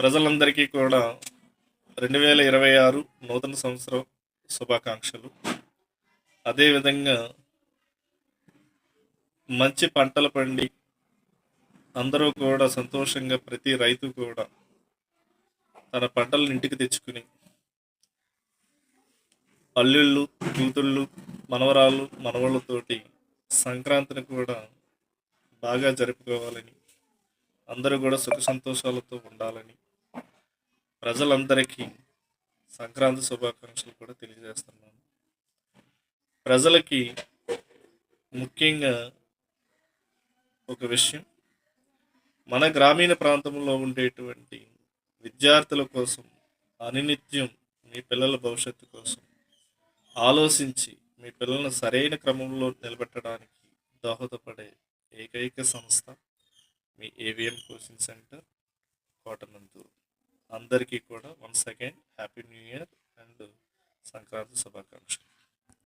ప్రజలందరికీ కూడా రెండు వేల ఇరవై ఆరు నూతన సంవత్సరం శుభాకాంక్షలు. అదేవిధంగా మంచి పంటలు పండి అందరూ కూడా సంతోషంగా ప్రతి రైతు కూడా తన పంటలను ఇంటికి తెచ్చుకుని అల్లుళ్ళు కూతుళ్ళు మనవరాళ్ళు మనవాళ్ళతోటి సంక్రాంతిని కూడా బాగా జరుపుకోవాలని అందరూ కూడా సుఖ సంతోషాలతో ఉండాలని ప్రజలందరికీ సంక్రాంతి శుభాకాంక్షలు కూడా తెలియజేస్తున్నాను. ప్రజలకి ముఖ్యంగా ఒక విషయం మన గ్రామీణ ప్రాంతంలో ఉండేటువంటి విద్యార్థుల కోసం అనినిత్యం మీ పిల్లల భవిష్యత్తు కోసం ఆలోచించి మీ పిల్లలను సరైన క్రమంలో నిలబెట్టడానికి దోహదపడే ఏకైక సంస్థ మీ ఏవిఎం కోచింగ్ సెంటర్ కోటనందూరు. అందరికీ కూడా once again happy new year and Sankranti శుభాకాంక్షలు.